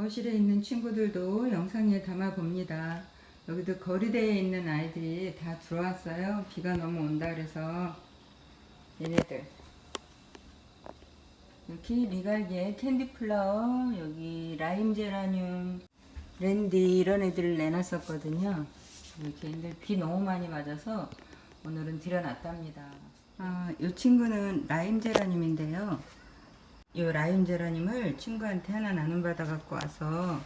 거실에 있는 친구들도 영상에 담아 봅니다. 여기도 거리대에 있는 아이들이 다 들어왔어요. 비가 너무 온다 그래서 얘네들 여기 리갈게 캔디 플라워 여기 라임 제라늄 랜디 이런 애들을 내놨었거든요. 이렇게 근데 비 너무 많이 맞아서 오늘은 들여놨답니다. 아, 이 친구는 라임 제라늄인데요. 이 라임 제라늄을 친구한테 하나 나눔 받아 갖고 와서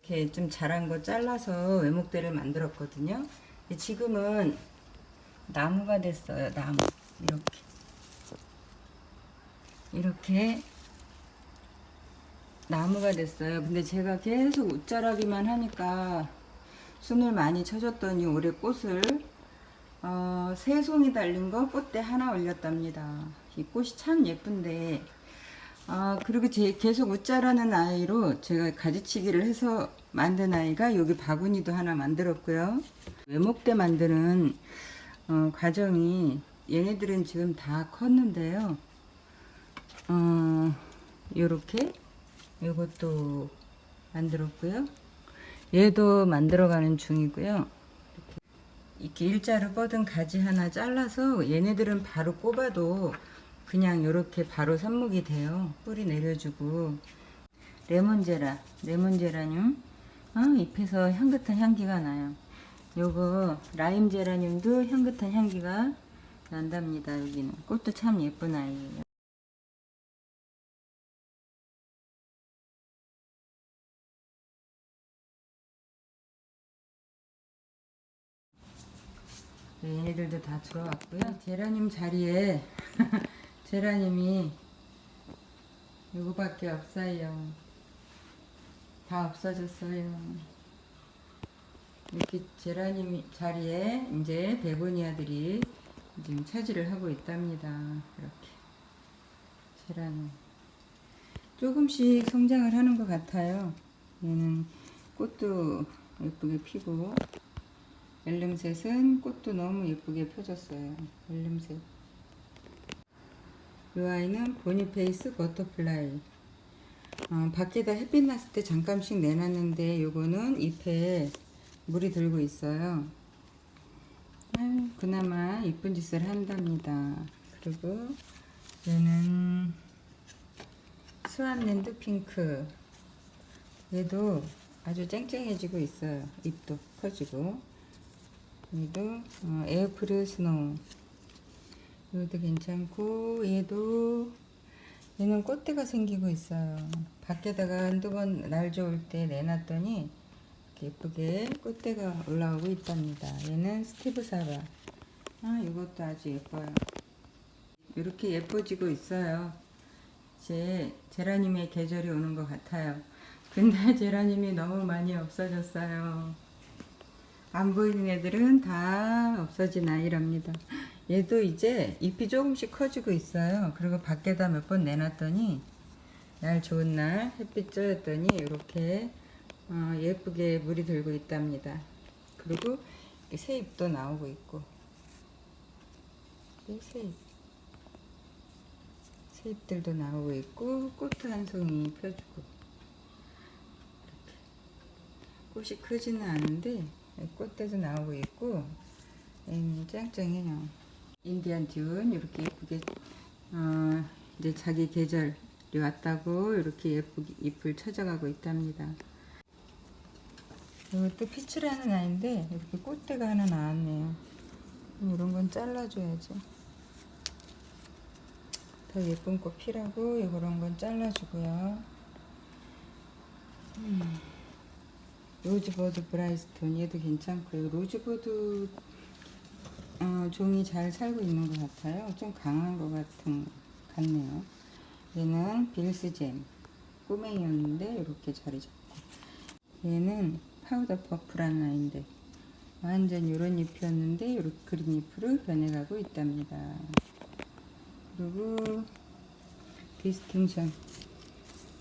이렇게 좀 자란 거 잘라서 외목대를 만들었거든요. 지금은 나무가 됐어요. 나무 이렇게 이렇게 나무가 됐어요. 근데 제가 계속 웃자라기만 하니까 순을 많이 쳐줬더니 올해 꽃을 어, 세 송이 달린 거 꽃대 하나 올렸답니다. 이 꽃이 참 예쁜데 아 그리고 제 계속 웃자라는 아이로 제가 가지치기를 해서 만든 아이가 여기 바구니도 하나 만들었고요. 외목대 만드는 어, 과정이 얘네들은 지금 다 컸는데요. 어, 요렇게 요것도 만들었고요. 얘도 만들어가는 중이고요. 이렇게 일자로 뻗은 가지 하나 잘라서 얘네들은 바로 꼽아도 그냥 이렇게 바로 삽목이 돼요. 뿌리 내려주고 레몬제라, 레몬제라늄 어, 잎에서 향긋한 향기가 나요. 요거 라임 제라늄도 향긋한 향기가 난답니다. 여기는 꽃도 참 예쁜 아이예요. 네, 얘네들도 다 들어왔고요. 제라늄 자리에 제라늄이 요거밖에 없어요. 다 없어졌어요. 이렇게 제라늄 자리에 이제 베고니아들이 지금 차지를 하고 있답니다. 이렇게 제라늄 조금씩 성장을 하는 것 같아요. 얘는 꽃도 예쁘게 피고 엘름셋은 꽃도 너무 예쁘게 펴졌어요. 엘름셋. 이 아이는 보니페이스 버터플라이. 어, 밖에다 햇빛 났을 때 잠깐씩 내놨는데 요거는 잎에 물이 들고 있어요. 아유, 그나마 이쁜 짓을 한답니다. 그리고 얘는 스완랜드 핑크. 얘도 아주 쨍쨍해지고 있어요. 잎도 커지고. 얘도 어, 에어프르 스노우. 얘도 괜찮고 얘도 얘는 꽃대가 생기고 있어요. 밖에다가 한두 번 날 좋을 때 내놨더니 예쁘게 꽃대가 올라오고 있답니다. 얘는 스티브 사바. 아 이것도 아주 예뻐요. 이렇게 예뻐지고 있어요. 이제 제라늄의 계절이 오는 것 같아요. 근데 제라늄이 너무 많이 없어졌어요 안 보이는 애들은 다 없어진 아이랍니다. 얘도 이제 잎이 조금씩 커지고 있어요. 그리고 밖에다 몇 번 내놨더니 날 좋은 날 햇빛 쬐었더니 이렇게 어, 예쁘게 물이 들고 있답니다. 그리고 새 잎도 나오고 있고 새 잎. 새 잎들도 나오고 있고 꽃도 한 송이 펴주고 꽃이 크지는 않은데 꽃대도 나오고 있고 음, 짱짱해요. 인디안 듀는 이렇게 예쁘게 어, 이제 자기 계절이 왔다고 이렇게 예쁘게 잎을 찾아가고 있답니다. 이것도 피치라는 아이인데 이렇게 꽃대가 하나 나왔네요. 이런 건 잘라줘야죠. 더 예쁜 꽃 피라고 이런 건 잘라주고요. 음. 로즈버드 브라이스톤 얘도 괜찮고요. 로즈버드 어, 종이 잘 살고 있는 것 같아요. 좀 강한 것 같은 같네요. 얘는 빌스잼 꼬맹이였는데 이렇게 자리 잡고 얘는 파우더 퍼프라는 아이인데 완전 이런 잎이었는데 이렇게 그린 잎으로 변해가고 있답니다. 그리고 디스팅션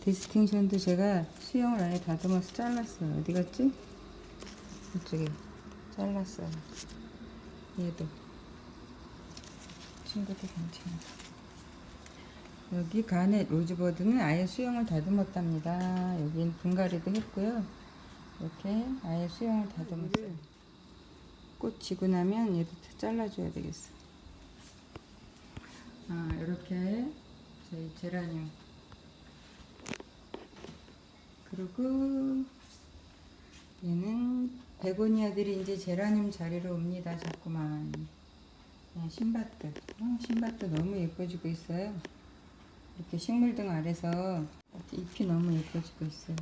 디스팅션도 제가 수영을 아예 다듬어서 잘랐어요. 어디 갔지? 이쪽에 잘랐어요. 얘도 친구도 괜찮아. 여기 가넷 로즈버드는 아예 수영을 다듬었답니다. 여긴 분갈이도 했고요. 이렇게 아예 수영을 다듬었어요. 꽃 지고 나면 얘도 잘라줘야 되겠어. 아, 이렇게 저희 제라늄. 그리고 얘는 베고니아들이 이제 제라늄 자리로 옵니다. 자꾸만. 네, 신바트. 어, 신바트 너무 예뻐지고 있어요. 이렇게 식물등 아래서 잎이 너무 예뻐지고 있어요.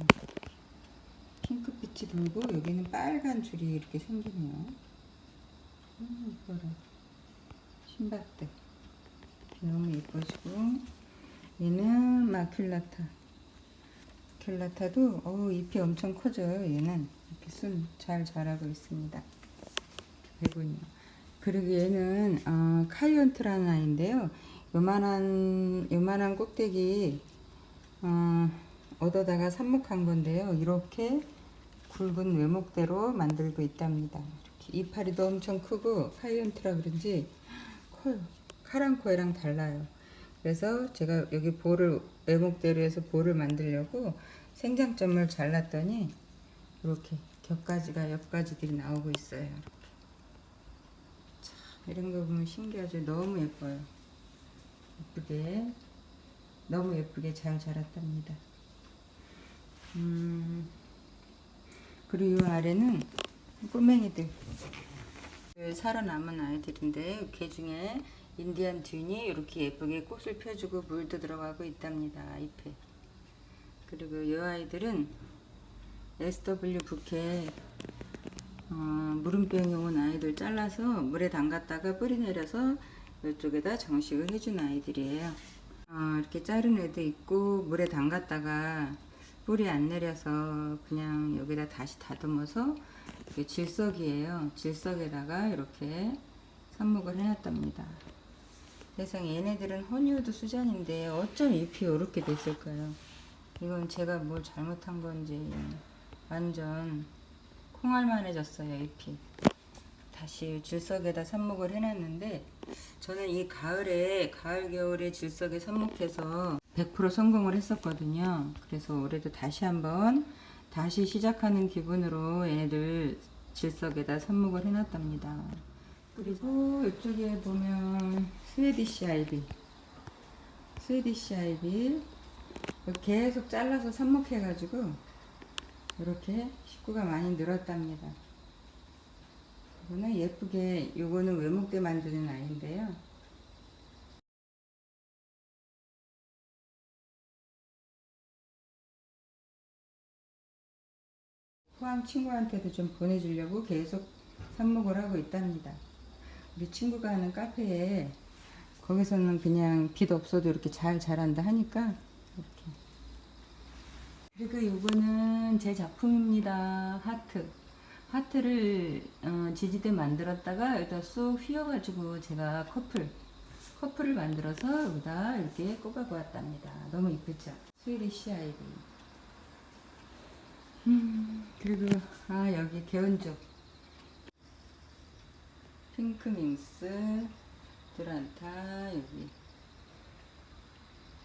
핑크빛이 돌고 여기는 빨간 줄이 이렇게 생기네요. 음, 이뻐라. 신바트. 너무 예뻐지고 얘는 마큘라타. 마큘라타도 어 잎이 엄청 커져요. 얘는 이렇게 순잘 자라고 있습니다. 배군요. 그리고 얘는 어, 카이언트라는 아이인데요. 요만한 요만한 꼭대기 어, 얻어다가 삽목한 건데요. 이렇게 굵은 외목대로 만들고 있답니다. 이렇게 이파리도 엄청 크고 카이언트라 그런지 커요. 카랑코에랑 달라요. 그래서 제가 여기 볼을 외목대로 해서 볼을 만들려고 생장점을 잘랐더니 이렇게 겹가지가 옆가지들이 나오고 있어요. 참 이런 거 보면 신기하죠. 너무 예뻐요. 예쁘게 너무 예쁘게 잘 자랐답니다. 음, 그리고 이 아래는 꼬맹이들 살아남은 아이들인데 개 중에 인디안 듄이 이렇게 예쁘게 꽃을 펴주고 물도 들어가고 있답니다. 잎에. 그리고 이 아이들은 SW 부케 어, 물음병이 온 아이들 잘라서 물에 담갔다가 뿌리 내려서 이쪽에다 정식을 해준 아이들이에요. 어, 이렇게 자른 애도 있고 물에 담갔다가 뿌리 안 내려서 그냥 여기다 다시 다듬어서 질석이에요. 질석에다가 이렇게 삽목을 해놨답니다. 세상에 얘네들은 허니우드 수잔인데 어쩜 잎이 이렇게 됐을까요? 이건 제가 뭘 잘못한 건지 완전 콩알만해졌어요 잎이. 다시 질석에다 삽목을 해놨는데 저는 이 가을에 가을 겨울에 질석에 삽목해서 100% 성공을 했었거든요. 그래서 올해도 다시 한번 다시 시작하는 기분으로 얘네들 질석에다 삽목을 해놨답니다. 그리고 이쪽에 보면 스웨디시 아이비, 스웨디시 아이비 계속 잘라서 삽목해 가지고 이렇게 식구가 많이 늘었답니다. 이거는 예쁘게 요거는 외목대 만드는 아이인데요. 포항 친구한테도 좀 보내주려고 계속 삽목을 하고 있답니다. 우리 친구가 하는 카페에 거기서는 그냥 빛 없어도 이렇게 잘 자란다 하니까 이렇게. 그리고 이거는 제 작품입니다. 하트. 하트를 어, 지지대 만들었다가 여기다 쏙 휘어가지고 제가 커플 커플을 만들어서 여기다 이렇게 꼽아 보았답니다. 너무 이쁘죠? 스위리시 아이비. 음, 그리고 아 여기 개운족 핑크밍스 드란타 여기.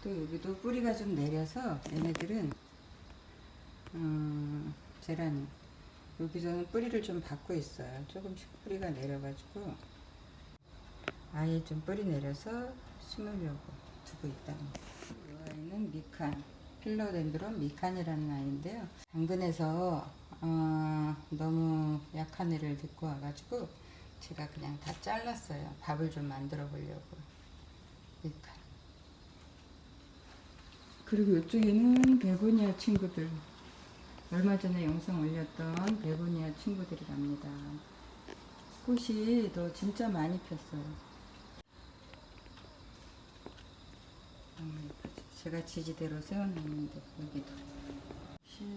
또 여기도 뿌리가 좀 내려서 얘네들은 어, 제라늄 여기서는 뿌리를 좀 받고 있어요. 조금씩 뿌리가 내려가지고 아예 좀 뿌리 내려서 심으려고 두고 있답니다 이 아이는 미칸 필로덴드론 미칸이라는 아이인데요. 당근에서 어, 너무 약한 애를 데리고 와가지고 제가 그냥 다 잘랐어요 밥을 좀 만들어 보려고 미칸 그리고 이쪽에는 베고니아 친구들 얼마 전에 영상 올렸던 베고니아 친구들이랍니다. 꽃이 너 진짜 많이 폈어요. 예쁘죠? 제가 지지대로 세워놨는데 여기도 실-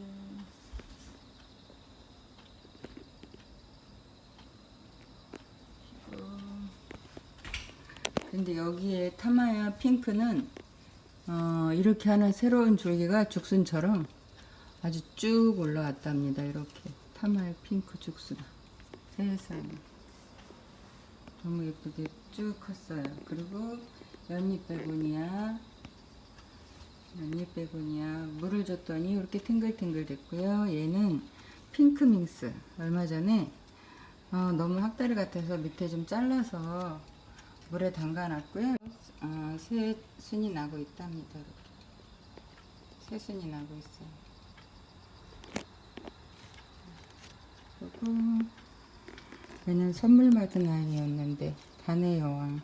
그리고 근데 여기에 타마야 핑크는 어, 이렇게 하는 새로운 줄기가 죽순처럼 아주 쭉 올라왔답니다. 이렇게 타마의 핑크 죽순 세상에 너무 예쁘게 쭉 컸어요. 그리고 연잎 베고니아, 연잎 베고니아 물을 줬더니 이렇게 탱글탱글 됐고요. 얘는 핑크밍스 얼마 전에 어, 너무 학다리 같아서 밑에 좀 잘라서 물에 담가놨고요. 어, 새 순이 나고 있답니다. 이렇게. 새 순이 나고 있어요. 그리고 얘는 선물 받은 아이였는데 단의 여왕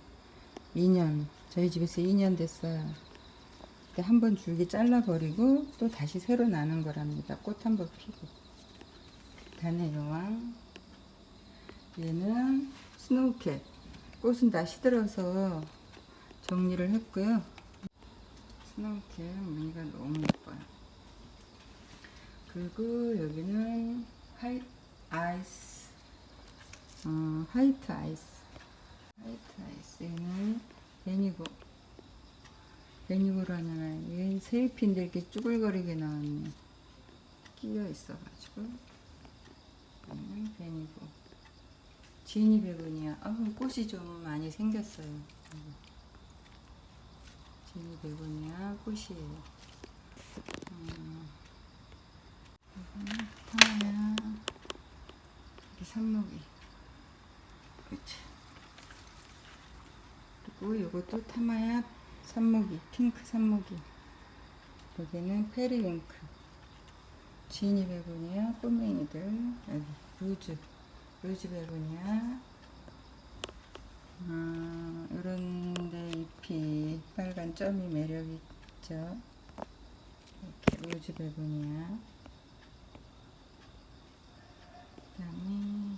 2년 저희 집에서 2년 됐어요. 그때 한 번 줄기 잘라버리고 또 다시 새로 나는 거랍니다. 꽃 한 번 피고 단의 여왕 얘는 스노우캣 꽃은 다 시들어서 정리를 했고요. 스노우캣 무늬가 너무 예뻐요. 그리고 여기는 화이 아이스 어, 화이트 아이스 화이트 아이스는 베니고 베니고라는 아이 세잎인데 이렇게 쭈글거리게 나왔네 끼어 있어가지고 얘는 베니고 지니 베고니아 아 꽃이 좀 많이 생겼어요. 지니 베고니아 꽃이에요 음, 타마야 이렇게 산목이. 그치. 그리고 이것도 타마야 산목이 핑크 산목이. 여기는 페리윙크. 지니 베고니아 꼬맹이들. 여기 루즈 루즈 베고니아 아, 이런데 잎이 빨간 점이 매력 있죠? 이렇게 루즈 베고니아 그다음에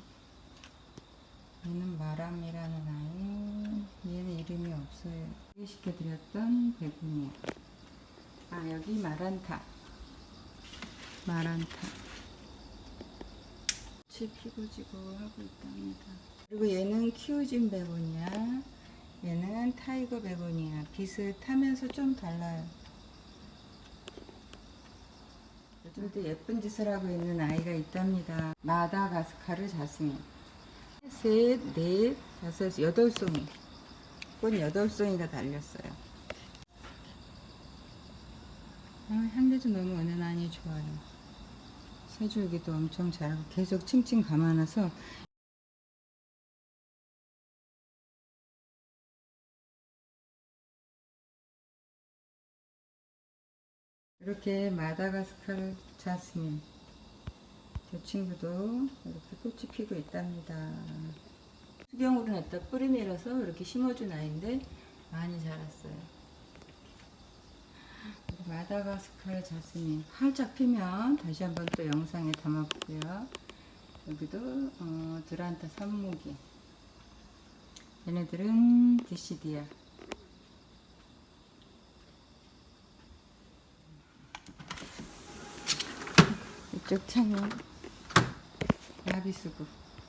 얘는 마람이라는 아이 얘는 이름이 없어요 소개시켜드렸던 베고니아 아 여기 마란타 마란타 꽃이 피고 지고 하고 있답니다 그리고 얘는 키우진 베고니아 얘는 타이거 베고니아 비슷하면서 좀 달라요 요즘도 예쁜 짓을 하고 있는 아이가 있답니다. 마다가스카르 자스민. 셋, 넷, 다섯, 여덟 송이. 꽃 여덟 송이가 달렸어요. 아, 향기도 너무 은은하니 좋아요. 새줄기도 엄청 잘하고 계속 칭칭 감아놔서 이렇게 마다가스카르 자스민 저 친구도 이렇게 꽃이 피고 있답니다. 수경으로 놨다 뿌리 내려서 이렇게 심어준 아이인데 많이 자랐어요. 마다가스카르 자스민 활짝 피면 다시 한번 또 영상에 담아볼게요. 여기도 어, 드란타 산모기 얘네들은 디시디아 이쪽 창은 나비수국.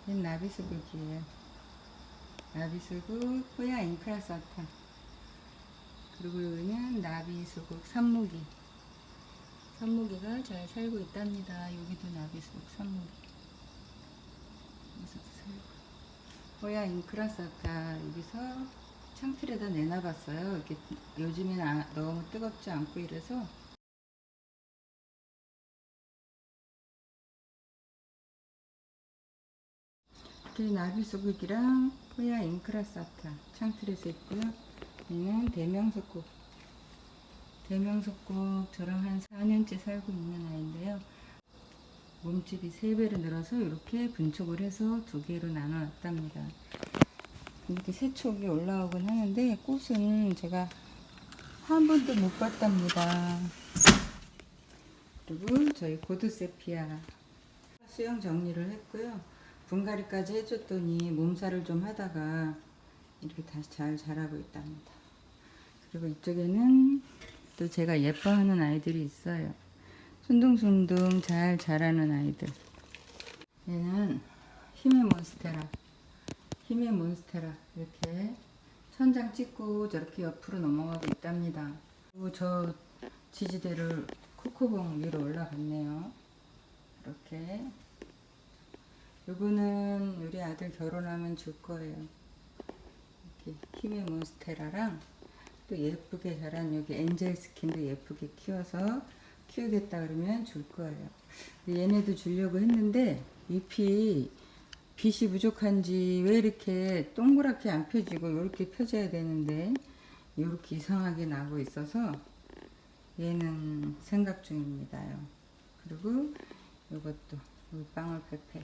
얘 나비수국이에요. 나비수국, 호야 인크라사타. 그리고 여기는 나비수국, 산모기. 산모기가 잘 살고 있답니다. 여기도 나비수국, 산모기. 여기서도 살고. 호야 인크라사타. 여기서 창틀에다 내놔봤어요. 요즘엔 아- 너무 뜨겁지 않고 이래서 이렇게 나비소국이랑 호야 인크라사타 창틀에서 있고요. 얘는 대명석국. 대명석국 저랑 한 4년째 살고 있는 아이인데요. 몸집이 3배로 늘어서 이렇게 분촉을 해서 두 개로 나눠놨답니다. 이렇게 새촉이 올라오곤 하는데 꽃은 제가 한 번도 못 봤답니다. 그리고 저희 고드세피아 수영 정리를 했고요. 분갈이까지 해줬더니 몸살을 좀 하다가 이렇게 다시 잘 자라고 있답니다. 그리고 이쪽에는 또 제가 예뻐하는 아이들이 있어요. 순둥순둥 잘 자라는 아이들. 얘는 힘의 몬스테라. 힘의 몬스테라. 이렇게 천장 찍고 저렇게 옆으로 넘어가고 있답니다. 그리고 저 지지대를 코코봉 위로 올라갔네요. 이렇게. 요거는 우리 아들 결혼하면 줄 거예요. 여기 힘의 몬스테라랑 또 예쁘게 자란 여기 엔젤 스킨도 예쁘게 키워서 키우겠다 그러면 줄 거예요. 얘네도 주려고 했는데 잎이 빛이 부족한지 왜 이렇게 동그랗게 안 펴지고 이렇게 펴져야 되는데 이렇게 이상하게 나고 있어서 얘는 생각 중입니다요. 그리고 이것도 이 빵울페페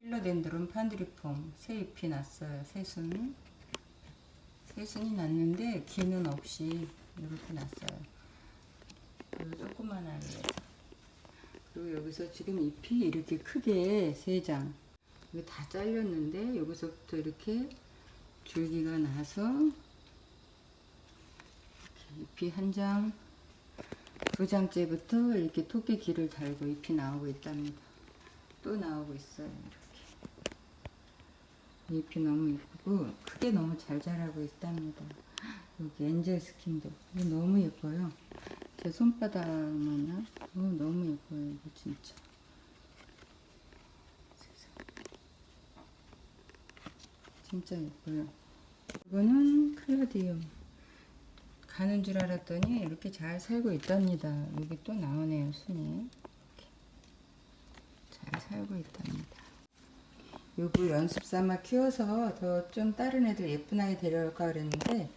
필로덴드론 판드리폼 새 잎이 났어요. 새순 새순이 났는데 기는 없이 이렇게 났어요. 그리고 조그만하게 그리고 여기서 지금 잎이 이렇게 크게 세 장. 이게 다 잘렸는데 여기서부터 이렇게 줄기가 나서 잎이 한 장, 두 장째부터 이렇게 토끼 길을 달고 잎이 나오고 있답니다. 또 나오고 있어요. 잎이 너무 예쁘고 크게 너무 잘 자라고 있답니다. 여기 엔젤 스킨도 너무 예뻐요. 제 손바닥만요. 어, 너무 예뻐요. 이거 진짜. 진짜 예뻐요. 이거는 클라디움. 가는 줄 알았더니 이렇게 잘 살고 있답니다. 여기 또 나오네요, 순이. 잘 살고 있답니다. 요거 연습 삼아 키워서 더 좀 다른 애들 예쁜 아이 데려올까 그랬는데,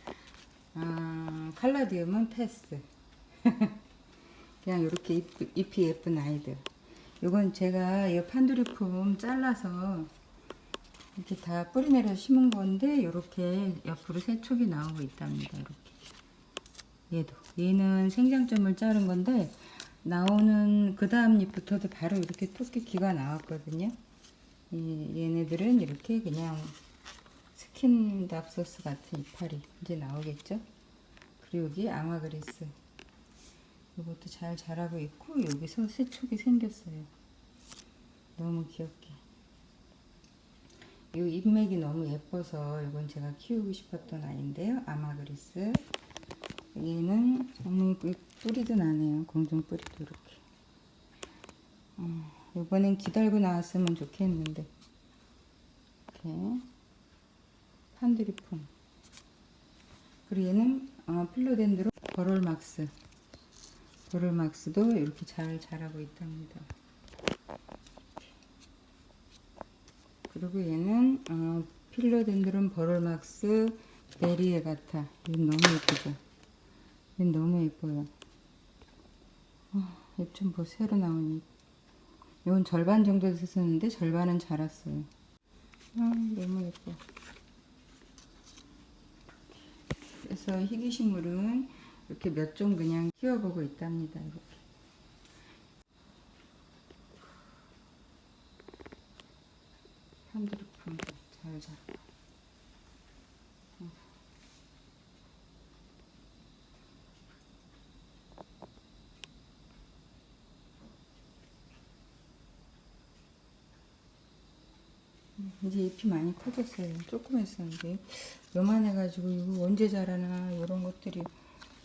아, 칼라디움은 패스. 그냥 이렇게 잎, 잎이 예쁜 아이들. 요건 제가 이 판두리품 잘라서 이렇게 다 뿌리 내려 심은 건데 이렇게 옆으로 새 촉이 나오고 있답니다. 이렇게. 얘도 얘는 생장점을 자른 건데 나오는 그 다음 잎부터도 바로 이렇게 토끼 귀가 나왔거든요. 이 얘네들은 이렇게 그냥 스킨답소스 같은 이파리 이제 나오겠죠. 그리고 여기 아마그리스 이것도 잘 자라고 있고 여기서 새촉이 생겼어요. 너무 귀엽게. 이 잎맥이 너무 예뻐서 이건 제가 키우고 싶었던 아이인데요. 아마그리스. 얘는 너무 뿌리도 나네요. 공중 뿌리도 이렇게. 어, 이번엔 기다리고 나왔으면 좋겠는데. 이렇게. 판드리품. 그리고 얘는 어, 필로덴드로 버롤막스. 버롤막스도 이렇게 잘 자라고 있답니다. 그리고 얘는 어, 필로덴드론 버롤막스 베리에 같아. 얘 너무 예쁘죠? 얘 너무 예뻐요. 어, 잎좀 보, 새로 나온 잎. 이건 절반 정도 됐었는데 절반은 자랐어요. 아, 너무 예뻐. 그래서 희귀식물은 이렇게 몇 종 그냥 키워보고 있답니다. 이렇게. 한드루품 잘 자. 이제 잎이 많이 커졌어요. 조금 했었는데 요만해가지고 이거 언제 자라나 이런 것들이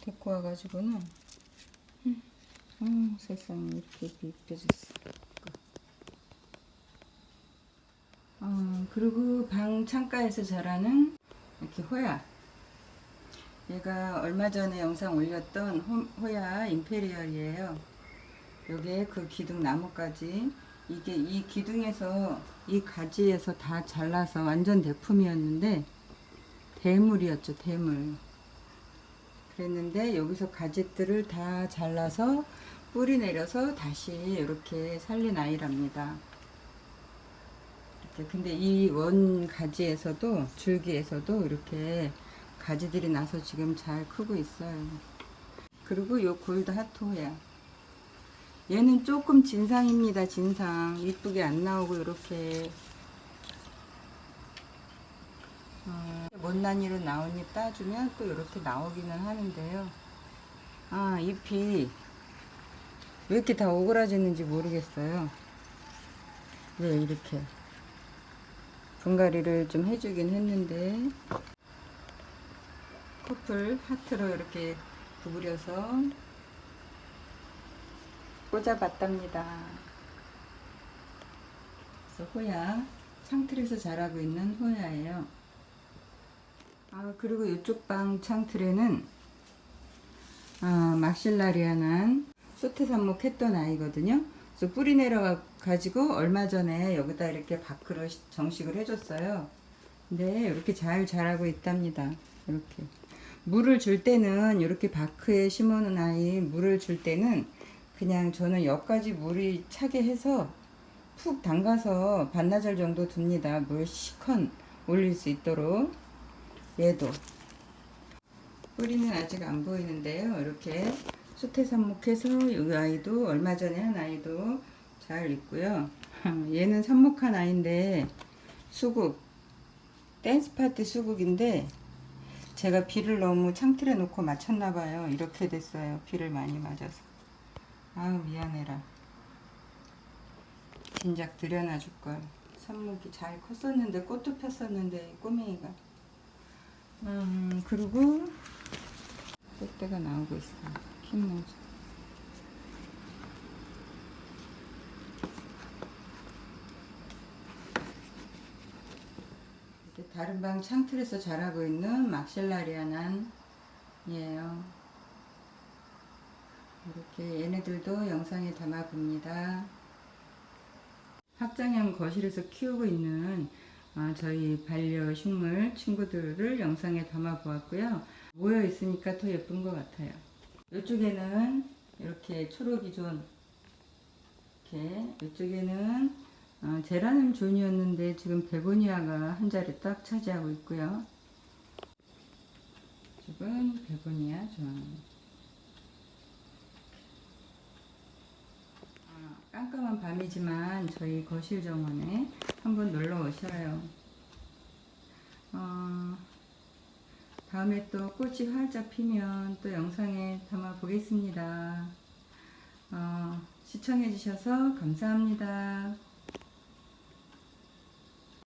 데리고 와가지고는 음, 음, 세상에 이렇게 이뻐졌어. 어, 그리고 방 창가에서 자라는 이렇게 호야. 얘가 얼마 전에 영상 올렸던 호, 호야 임페리얼이에요. 요게 그 기둥 나무까지 이게 이 기둥에서 이 가지에서 다 잘라서 완전 대품이었는데 대물이었죠 대물. 그랬는데 여기서 가지들을 다 잘라서 뿌리 내려서 다시 이렇게 살린 아이랍니다. 이렇게 근데 이 원 가지에서도 줄기에서도 이렇게 가지들이 나서 지금 잘 크고 있어요. 그리고 요 골드 하토야 얘는 조금 진상입니다. 진상. 이쁘게 안 나오고 이렇게 어, 못난이로 잎 따주면 또 이렇게 나오기는 하는데요. 아 잎이 왜 이렇게 다 오그라지는지 모르겠어요. 왜 이렇게 분갈이를 좀 해주긴 했는데 커플 하트로 이렇게 구부려서 꽂아봤답니다. 그래서 호야, 창틀에서 자라고 있는 호야예요. 아 그리고 이쪽 방 창틀에는 아, 막실라리아난 소태산목 했던 아이거든요. 그래서 뿌리 내려가 가지고 얼마 전에 여기다 이렇게 밖으로 시- 정식을 해줬어요. 근데 이렇게 잘 자라고 있답니다. 이렇게 물을 줄 때는 이렇게 바크에 심어놓은 아이 물을 줄 때는 그냥 저는 여기까지 물이 차게 해서 푹 담가서 반나절 정도 둡니다. 물 시컨 올릴 수 있도록 얘도 뿌리는 아직 안 보이는데요. 이렇게 수태삽목해서 이 아이도 얼마 전에 한 아이도 잘 있고요. 얘는 삽목한 아이인데 수국 댄스 파티 수국인데 제가 비를 너무 창틀에 놓고 맞췄나 봐요. 이렇게 됐어요. 비를 많이 맞아서. 아우 미안해라. 진작 들여놔 줄걸. 삽목이 잘 컸었는데 꽃도 폈었는데 꼬맹이가. 음 그리고 꽃대가 나오고 있어. 이렇게 다른 방 창틀에서 자라고 있는 막실라리아난 이에요. 이렇게 얘네들도 영상에 담아 봅니다. 확장형 거실에서 키우고 있는 아, 저희 반려식물 친구들을 영상에 담아 보았고요. 모여 있으니까 더 예쁜 것 같아요. 이쪽에는 이렇게 초록이존 이렇게 이쪽에는 어, 제라늄 존이었는데 지금 베고니아가 한 자리 딱 차지하고 있고요. 이쪽은 베고니아 존. 깜깜한 밤이지만 저희 거실 정원에 한번 놀러 오셔요. 어, 다음에 또 꽃이 활짝 피면 또 영상에 담아 보겠습니다. 어, 시청해 주셔서 감사합니다.